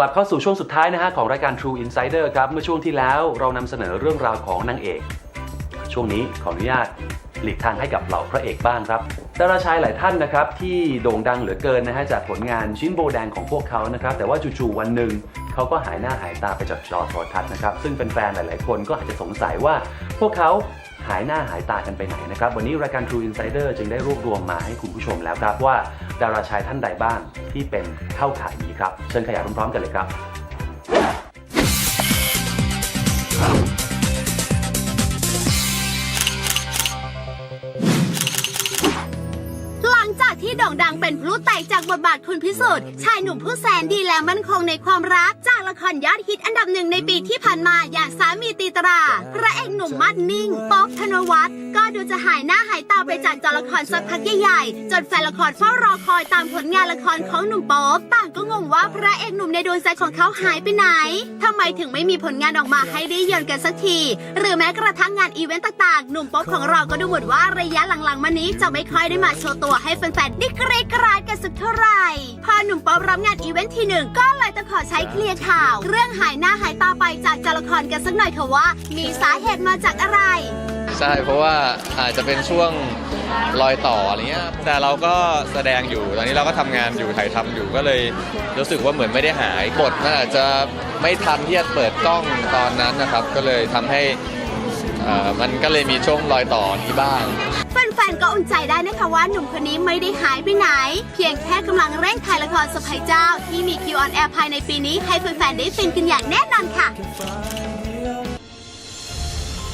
กลับเข้าสู่ช่วงสุดท้ายนะฮะของรายการ True Insider ครับ เมื่อช่วงที่แล้วเรานำเสนอเรื่องราวของนางเอก ช่วงนี้ขออนุญาตหลีกทางให้กับเหล่าพระเอกบ้างครับดาราชายหลายท่านนะครับที่โด่งดังเหลือเกินนะฮะจากผลงานชิ้นโบแดงของพวกเขานะครับแต่ว่าจู่ๆวันหนึ่ง เขาก็หายหน้าหายตาไปจากจอโทรทัศน์นะครับ ซึ่งแฟนๆหลาย ๆ คนก็อาจจะสงสัยว่า พวกเขาหายหน้าหายตากันไปไหนนะครับ วันนี้รายการ True Insider จึงได้รวบรวมมาให้คุณผู้ชมแล้วครับว่า ดาราชายท่านใดบ้างที่เป็นเข้าข่ายนี้ครับ เชิญขยายพร้อมๆกันเลยครับ หลังจากที่โด่งดัง เป็นพลุแตกจากบทบาทคุณพิสุทธิ์ชายหนุ่มผู้แสนดีและมั่นคงในความรัก จากละครยอดฮิตอันดับหนึ่งในปีที่ผ่านมาอย่างสามีตีตรา พระเอกหนุ่มมั่นนิ่ง ป๊อกธนวัฒน์ก็ดูจะหายหน้าหายตาไปจากจอละครสักพักใหญ่ๆจนแฟนละครเฝ้ารอคอยตามผลงานละครของหนุ่มโป๊ปต่างก็งงว่าพระเอกหนุ่มในดวงใจของเขาหายไปไหนทำไมถึงไม่มีผลงานออกมาให้ได้เยือนกันสักที หรือแม้กระทั่งงานอีเวนต์ต่างๆ หนุ่มโป๊ปของเราก็ดูเหมือนว่าระยะหลังๆมานี้จะไม่ค่อยได้มาโชว์ตัวให้แฟนๆได้เกรดกราดกันสักเท่าไหร่ พอหนุ่มป๊ปรับงานอีเวนต์ทีหนึ่งก็เลยต้องขอใช้เคลียร์ข่าว เรื่องหายหน้าหายตาไปจากจละครกันสักหน่อยเถอะว่า มีสาเหตุมาจากอะไร ใช่เพราะว่าอาจจะเป็นช่วงรอยต่ออะไรเงี้ยแต่เราก็แสดงอยู่ตอนนี้เราก็ทำงานอยู่ถ่ายทำอยู่ก็เลยรู้สึกว่าเหมือนไม่ได้หายบทมันอาจจะไม่ทันที่จะเปิดกล้องตอนนั้นนะครับ ก็เลยทำให้มันก็เลยมีช่วงรอยต่อนี้บ้างแฟนๆ ก็อุ่นใจได้นะคะว่าหนุ่มคนนี้ไม่ได้หายไปไหน เพียงแค่กำลังเร่งถ่ายละครสะพายเจ้า ที่มีคิวออนแอร์ภายในปีนี้ให้แฟนๆ ได้ฟินกันอย่างแน่นอนค่ะ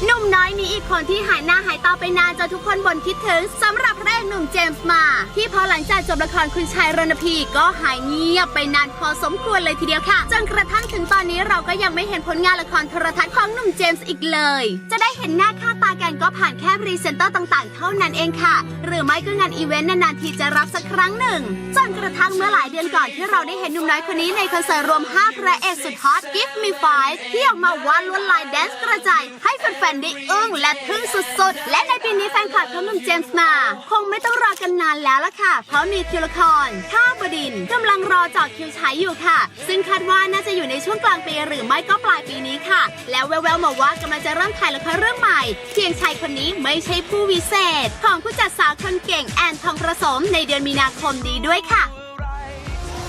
หนุ่มน้อยมีอีกคนที่หายหน้าหายตาไปนานจนทุกคนบ่นคิดถึงสำหรับพระเอกหนุ่มเจมส์มา ที่พอหลังจากจบละครคุณชายรณพีก็หายเงียบไปนานพอสมควรเลยทีเดียวค่ะ จนกระทั่งถึงตอนนี้เราก็ยังไม่เห็นผลงานละครโทรทัศน์ของหนุ่มเจมส์อีกเลย จะได้เห็นหน้าค่าตากันก็ผ่านแค่พรีเซนเตอร์ต่างๆ เท่านั้นเองค่ะ หรือไม่ก็งานอีเวนต์นานๆทีจะรับสักครั้งหนึ่งจนกระทั่งเมื่อหลายเดือนก่อนที่เราได้เห็นหนุ่มน้อยคนนี้ในคอนเสิร์ตรวม5พระเอกสุดฮอต Give Me Five ที่ออกมาวาดลวดลายแดนซ์กระจายให้แฟนๆได้อึ้งและทึ่งสุดๆ และในปีนี้แฟนคลับของหนุ่มเจมส์มา คงไม่ต้องรอกันนานแล้วล่ะค่ะ เพราะมีคิวละครข้าบดินทร์กำลังรอจอคิวฉายอยู่ค่ะ ซึ่งคาดว่าน่าจะอยู่ในช่วงกลางปีหรือไม่ก็ปลายปีนี้ค่ะ แล้วแววๆมาว่ากำลังจะเริ่มถ่ายละครเรื่องใหม่ เพียงชายคนนี้ไม่ใช่ผู้วิเศษ ของผู้จัดสาวคนเก่งแอนทองประสมในเดือนมีนาคมนี้ด้วยค่ะ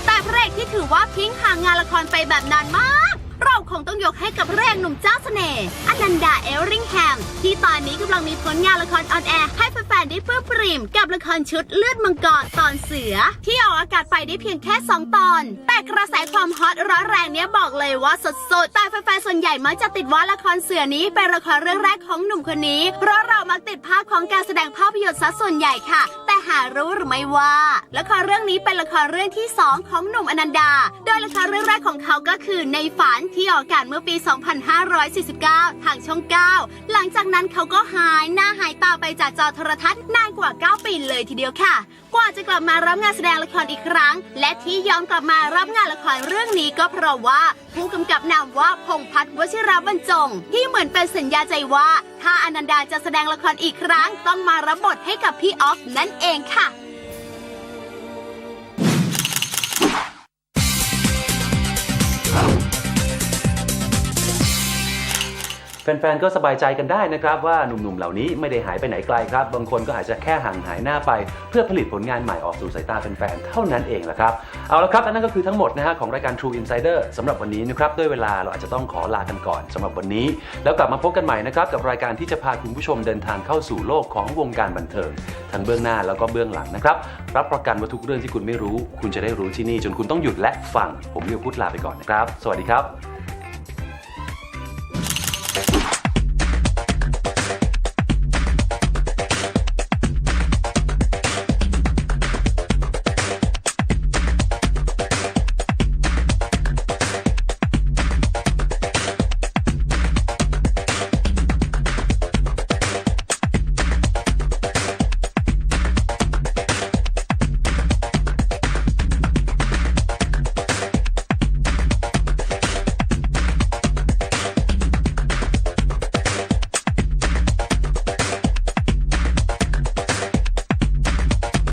แต่พระเอกที่ถือว่าทิ้งห่างงานละครไปแบบนานมาก เราคงต้องยกให้กับพระเอกหนุ่มเจ้าเสน่ห์อนันดา ที่ตอนนี้กำลังมีผลงานละครออนแอร์ให้แฟนๆได้เพื่อปริมกับละครชุดเลือดมังกรตอนเสือ ที่ออกอากาศไปได้เพียงแค่ 2 ตอน แต่กระแสความฮอตร้อนแรงเนี้ยบอกเลยว่าสดๆ แต่แฟนๆส่วนใหญ่มักจะติดว่าละครเสือนี้เป็นละครเรื่องแรกของหนุ่มคนนี้ เพราะเรามักติดภาพของการแสดงภาพยนตร์ซะส่วนใหญ่ค่ะ แต่หารู้หรือไม่ว่าละครเรื่องนี้เป็นละครเรื่องที่2ของหนุ่มอนันดา โดยละครเรื่องแรกของเขาก็คือในฝันที่ออกอากาศเมื่อปี 2549 ทางช่อง 9 หลังจากนั้นเขาก็หายหน้าหายตาไปจากจอโทรทัศน์นานกว่า 9 ปีเลยทีเดียวค่ะ กว่าจะกลับมารับงานแสดงละครอีกครั้ง และที่ยอมกลับมารับงานละครเรื่องนี้ก็เพราะว่าผู้กำกับนามว่าพงพัฒน์วชิระบรรจง ที่เหมือนเป็นสัญญาใจว่า ถ้าอนันดาจะแสดงละครอีกครั้ง ต้องมารับบทให้กับพี่ออฟนั่นเองค่ะ แฟนๆ ก็สบายใจกันได้นะครับว่าหนุ่มๆ เหล่านี้ไม่ได้หายไปไหนไกลครับ บางคนก็อาจจะแค่ห่างหายหน้าไป เพื่อผลิตผลงานใหม่ออกสู่สายตาแฟนๆ เท่านั้นเองแหละครับ เอาละครับนนั้นก็คือทั้งหมดนะฮะของรายการ True Insider สำหรับวันนี้นะครับด้วยเวลาเราอาจจะต้องขอลากันก่อนสำหรับวันนี้ แล้วกลับมาพบกันใหม่นะครับกับรายการที่จะพาคุณผู้ชมเดินทางเข้าสู่โลกของวงการบันเทิงทั้งเบื้องหน้าแล้วก็เบื้องหลังนะครับรับประกันว่าทุกเรื่องที่คุณไม่รู้ คุณจะได้รู้ที่นี่จนคุณต้องหยุดและฟัง ผมเรียวพุทธลาไปก่อนนะครับ สวัสดีครับ